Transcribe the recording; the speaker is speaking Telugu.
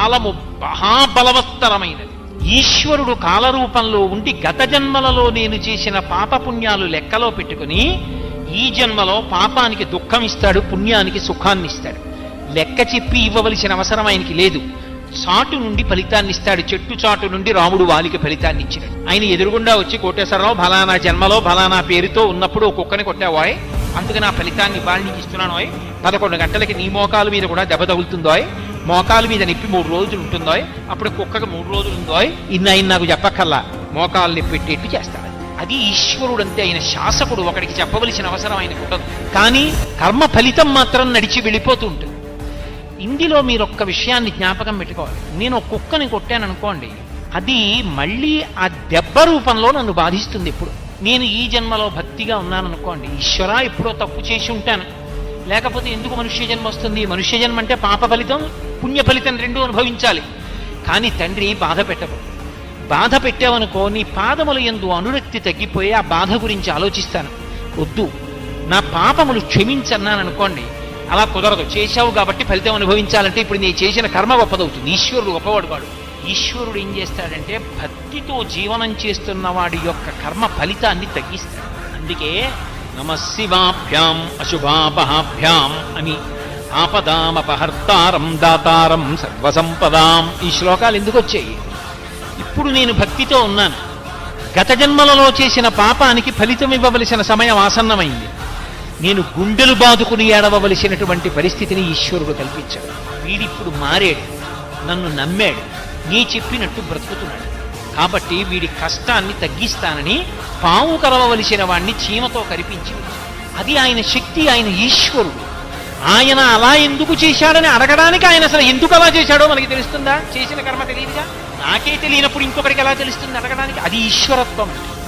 కాలము మహాబలవత్తరమైనది. ఈశ్వరుడు కాలరూపంలో ఉండి గత జన్మలలో నేను చేసిన పాపపుణ్యాలు లెక్కలో పెట్టుకుని ఈ జన్మలో పాపానికి దుఃఖం ఇస్తాడు పుణ్యానికి సుఖాన్ని ఇస్తాడు లెక్క చెప్పి ఇవ్వవలసిన అవసరం ఆయనకి లేదు. చాటు నుండి ఫలితాన్ని ఇస్తాడు చెట్టు చాటు నుండి రాముడు వాలికి ఫలితాన్ని ఇచ్చినాడు ఆయన ఎదురుగుండా వచ్చి కోటేశ్వరరావు ఫలానా జన్మలో ఫలానా పేరుతో ఉన్నప్పుడు ఒక కుక్కని కొట్టావాయ్ అందుకని ఆ ఫలితాన్ని వాళ్ళకి ఇస్తున్నాను పదకొండు గంటలకి నీ మోకాల మీద కూడా దెబ్బ తగులుతుందో మోకాలు మీద నిప్పి మూడు రోజులు ఉంటుందో అప్పుడు కుక్కకు మూడు రోజులు ఉందో ఇన్ని ఆయన నాకు చెప్పక్కల్లా మోకాలు నిప్పి పెట్టేట్టు చేస్తాడు. అది ఈశ్వరుడు అంతే ఆయన శాసకుడు ఒకడికి చెప్పవలసిన అవసరం ఆయనకు ఉండదు. కానీ కర్మ ఫలితం మాత్రం నడిచి వెళ్ళిపోతూ ఉంటుంది. ఇందులో మీరు ఒక్క విషయాన్ని జ్ఞాపకం పెట్టుకోవాలి. నేను ఒక కుక్కని కొట్టాను అనుకోండి అది మళ్ళీ ఆ దెబ్బ రూపంలో నన్ను బాధిస్తుంది ఇప్పుడు నేను ఈ జన్మలో భక్తిగా ఉన్నాను అనుకోండి ఈశ్వర ఎప్పుడో తప్పు చేసి ఉంటాను. లేకపోతే ఎందుకు మనుష్య జన్మ వస్తుంది? మనుష్య జన్మ అంటే పాప ఫలితం పుణ్య ఫలితం రెండు అనుభవించాలి. కానీ తండ్రి బాధ పెట్టదు బాధ పెట్టావనుకో నీ పాదముల ఎందు అనురక్తి తగ్గిపోయి ఆ బాధ గురించి ఆలోచిస్తాను. వద్దు. నా పాపములు క్షమించన్నాను అనుకోండి అలా కుదరదు. చేశావు కాబట్టి ఫలితం అనుభవించాలంటే ఇప్పుడు నీ చేసిన కర్మ గొప్పదవుతుంది ఈశ్వరుడు గొప్పవాడు వాడు ఈశ్వరుడు ఏం చేస్తాడంటే భక్తితో జీవనం చేస్తున్న వాడి యొక్క కర్మ ఫలితాన్ని తగ్గిస్తాడు. అందుకే నమశివాభ్యాం అశుభాపహాభ్యాం అని ఆపదామపహర్తారం దాతారం సర్వసంపదాం ఈ శ్లోకాలు ఎందుకు వచ్చాయి? ఇప్పుడు నేను భక్తితో ఉన్నాను. గత జన్మలలో చేసిన పాపానికి ఫలితం ఇవ్వవలసిన సమయం ఆసన్నమైంది. నేను గుండెలు బాదుకుని ఏడవలసినటువంటి పరిస్థితిని ఈశ్వరుడు కల్పించాడు. వీడిప్పుడు మారాడు. నన్ను నమ్మాడు. నీ చెప్పినట్టు బ్రతుకుతున్నాడు. కాబట్టి వీడి కష్టాన్ని తగ్గిస్తానని పాము కలవవలసిన వాణ్ణి చీమతో కరిపించి అది ఆయన శక్తి ఆయన ఈశ్వరుడు. ఆయన అలా ఎందుకు చేశాడని అడగడానికి ఆయన అసలు ఎందుకు అలా చేశాడో మనకి తెలుస్తుందా? చేసిన కర్మ తెలియదుగా? నాకే తెలియనప్పుడు ఇంకొకరికి ఎలా తెలుస్తుంది? అడగడానికి అది ఈశ్వరత్వం. అంటే